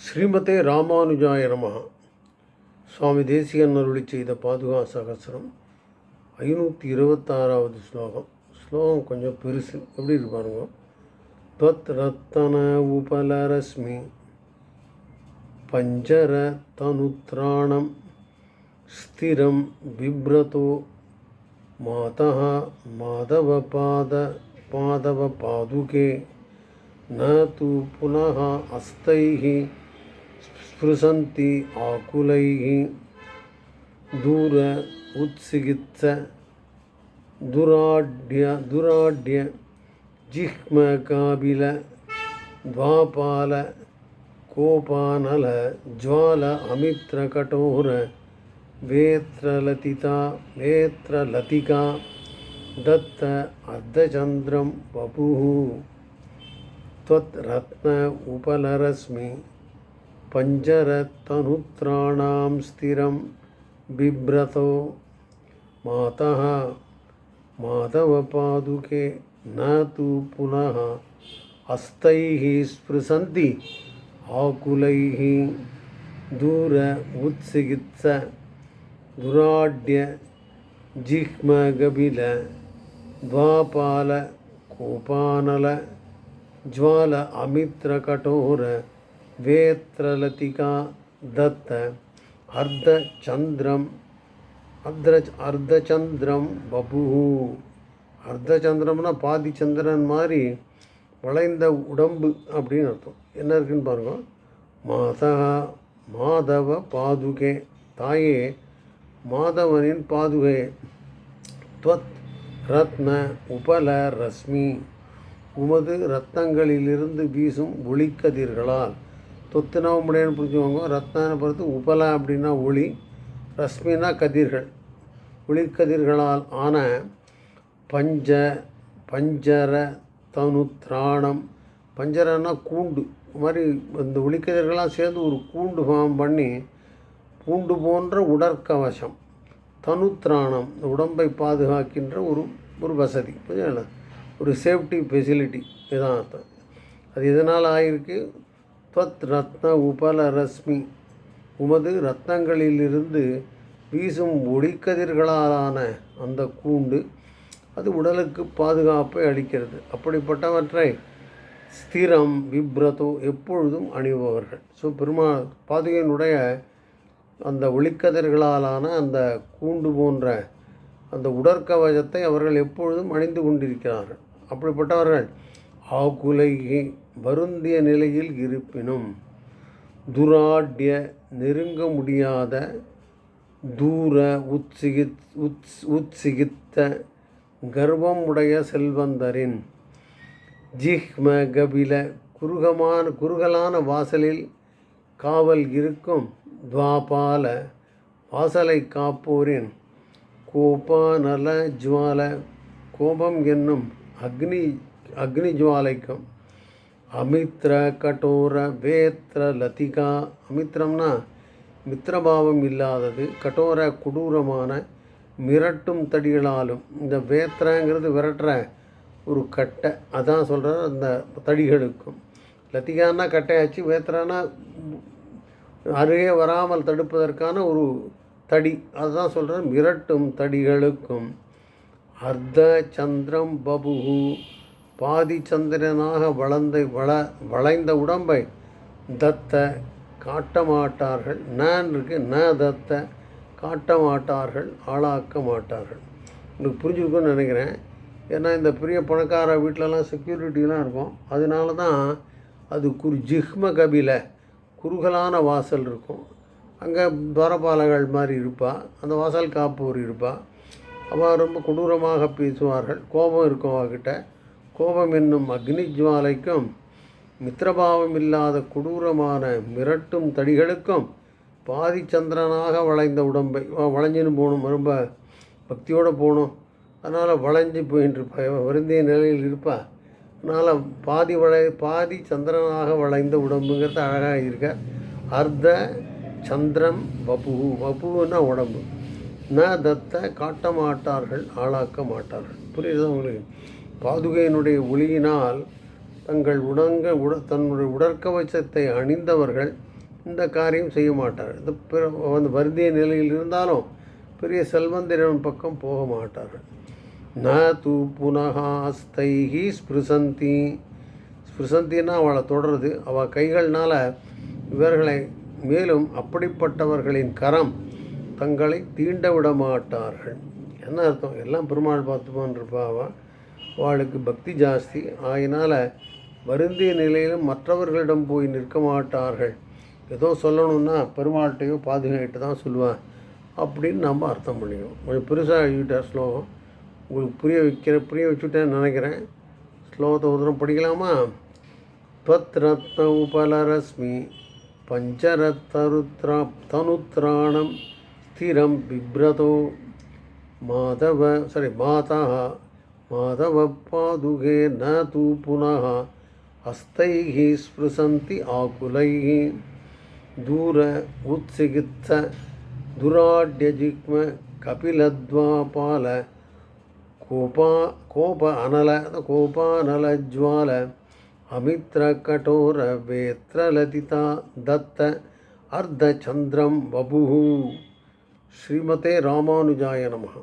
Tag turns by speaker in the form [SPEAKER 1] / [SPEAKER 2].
[SPEAKER 1] ஸ்ரீமதே ராமானுஜாய நமஹ சுவாமி தேசிகன் அருளி செய்த பாதுகா சகசிரம் ஐநூற்றி இருபத்தாறாவது ஸ்லோகம் ஸ்லோகம் கொஞ்சம் பெருசு எப்படி இருக்கு பாருங்க त्वत् रत्तन उपलरश्मि पञ्जर तनुत्राणं स्थिरं बिभ्रतो मातः माधवपाद पादवपादुके न तु पुनः हस्तैः स्पृशन्ति आकुलैः दूर उत्सिगित्स दुराढ्य दुराढ्य जिह्मकाबिल द्वापाल कोपानल ज्वाल अमित्रकठोर वेत्रलतिता वेत्रलतिका दत्त अर्धचन्द्रं वपुः त्वद्रत्न उपलरश्मि पञ्जरतनुत्राणां स्थिरं बिभ्रतो। मातः, माधवपादुके न तु पुनः हस्तैः स्पृशन्ति, आकुलैः दूर उत्सिगित्स दुराड्य जिह्मगबिल द्वापाल कोपानल ज्वाल வேத்ரலதிகா தத்த அர்த்தச்சந்திரம் அர்த்த அர்த்தச்சந்திரம் பபுஹு. அர்த்தச்சந்திரம்னா பாதி சந்திரன் மாதிரி வளைந்த உடம்பு அப்படின்னு அர்த்தம். என்ன இருக்குன்னு பாருங்க. மாதா மாதவ பாதுகே. தாயே மாதவனின் பாதுகே. துவத் ரத்ன உபல ரஸ்மி. உமது ரத்தங்களிலிருந்து வீசும் ஒளிக்கதிர்களால் தொத்துனா உம்முடையன்னு புரிஞ்சுக்கோங்க. ரத்னான பொறுத்து உபல அப்படின்னா ஒளி ரஸ்மினா கதிர்கள். ஒளிக்கதிர்களால் ஆன பஞ்ச பஞ்சர தனு திராணம். பஞ்சரன்னா கூண்டு. இது மாதிரி இந்த ஒளிக்கதிர்களாக சேர்ந்து ஒரு கூண்டு ஃபார்ம் பண்ணி பூண்டு போன்ற உடற்கவசம் தனுத்ராணம் இந்த உடம்பை பாதுகாக்கின்ற ஒரு ஒரு வசதி. புரியுதுங்களா? ஒரு சேஃப்டி ஃபெசிலிட்டி இதுதான் அர்த்தம். அது எதனால் ஆகிருக்கு துவத் ரத்ன உபலரஸ்மி. உமது ரத்னங்களிலிருந்து வீசும் ஒளிக்கதிர்களாலான அந்த கூண்டு அது உடலுக்கு பாதுகாப்பை அளிக்கிறது. அப்படிப்பட்டவற்றை ஸ்திரம் விப்ரதோ எப்பொழுதும் அணிபவர்கள். ஸோ பெருமா பாதுகையினுடைய அந்த ஒளிக்கதிர்களாலான அந்த கூண்டு போன்ற அந்த உடற்கவசத்தை அவர்கள் எப்பொழுதும் அணிந்து கொண்டிருக்கிறார்கள். அப்படிப்பட்டவர்கள் ஆகுலைகி வருந்திய நிலையில் இருப்பினும் துராட்ய நெருங்க முடியாத தூர உத்சிகித் உத்ஸ் உத்சிகித்த கர்வம் உடைய செல்வந்தரின் ஜிஹ்ம கபில குறுகமான குறுகலான வாசலில் காவல் இருக்கும் துவாபால வாசலை காப்போரின் கோபானல ஜுவால கோபம் என்னும் அக்னி அக்னி ஜுவாலைக்கும் அமித்ர கடோர வேத்ர லதிகா அமித்ரம்னா மித்திரபாவம் இல்லாதது கடோர கொடூரமான மிரட்டும் தடிகளாலும். இந்த வேத்ரங்கிறது விரட்டுற ஒரு கட்டை. அதான் சொல்கிறார் அந்த தடிகளுக்கும். லத்திகான்னா கட்டையாச்சு வேத்ரானா அருகே வராமல் தடுப்பதற்கான ஒரு தடி. அதுதான் சொல்கிறார் மிரட்டும் தடிகளுக்கும். அர்த்த சந்திரம் பபுகு பாதி சந்திரனாக வளர்ந்த வள வளைந்த உடம்பை தத்த காட்ட மாட்டார்கள் நான் இருக்கு ந தத்த காட்ட மாட்டார்கள் ஆளாக்க மாட்டார்கள். உங்களுக்கு புரிஞ்சுருக்குன்னு நினைக்கிறேன். ஏன்னா இந்த பெரிய பணக்கார வீட்டிலலாம் செக்யூரிட்டிலாம் இருக்கும். அதனால தான் அது குரு ஜிஹ்ம கபில குறுகலான வாசல் இருக்கும். அங்கே துவரபாலகள் மாதிரி இருப்பா அந்த வாசல் காப்போர் இருப்பா. அவள் ரொம்ப கொடூரமாக பேசுவார்கள். கோபம் இருக்கும் அவகிட்ட. கோபம் என்னும் அக்னி ஜுவாலைக்கும் மித்திரபாவம் இல்லாத கொடூரமான மிரட்டும் தடிகளுக்கும் பாதி சந்திரனாக வளைந்த உடம்பை வளைஞ்சின்னு போகணும் ரொம்ப பக்தியோடு போகணும். அதனால் வளைஞ்சு போயின்னு வருந்திய நிலையில் இருப்பா. அதனால் பாதி வளை பாதி சந்திரனாக வளைந்த உடம்புங்கிறது அழகாக இருக்க. அர்த்த சந்திரம் வபு வபுன்னா உடம்பு. ந தத்த காட்ட மாட்டார்கள் ஆளாக்க மாட்டார்கள். புரியுது உங்களுக்கு? பாதுகையினுடைய ஒளியினால் தங்கள் உடங்க உட தன்னுடைய உடற்கவச்சத்தை அணிந்தவர்கள் இந்த காரியம் செய்ய மாட்டார் இந்த பிற வந்து வருந்திய நிலையில் இருந்தாலும் பெரிய செல்வந்திரன் பக்கம் போக மாட்டார்கள். ந தூ புனகாஸ்தைகி ஸ்பிருசந்தி. ஸ்பிருசந்தின்னா அவளை தொடருது. அவள் கைகள்னால் இவர்களை மேலும் அப்படிப்பட்டவர்களின் கரம் தங்களை தீண்ட விட மாட்டார்கள். என்ன அர்த்தம்? எல்லாம் பெருமாள் பார்த்துப்பான் இருப்பா அவள் அவளுக்கு பக்தி ஜாஸ்தி ஆகினால வருந்திய நிலையிலும் மற்றவர்களிடம் போய் நிற்க மாட்டார்கள் ஏதோ சொல்லணும்னா பெருமாள்கிட்டையோ பாதுகாட்டு தான் சொல்லுவேன் அப்படின்னு நம்ம அர்த்தம் பண்ணிக்கணும் கொஞ்சம் பெருசாக எழுதிட்டார் ஸ்லோகம் உங்களுக்கு புரிய வைக்கிற புரிய வச்சுட்டேன்னு நினைக்கிறேன் ஸ்லோகத்தை ஒரு தடவை படிக்கலாமா त्वत्रत्न उपलरश्मि पञ्चरत्तरुत्रा तनुत्राणं स्थिरं बिभ्रतो माधव सारि मातः माधवपादुके न तु पुनः हस्तैः स्पृशन्ति आकुलैः। दूर उत्सिगित्स दुराड्यजिग्म कपिलद्वापाल कोपा कोप अनल कोपानलज्वाल अमित्रकठोरवेत्रलतिता दत्त अर्धचन्द्रं बभुः श्रीमते रामानुजाय नमः।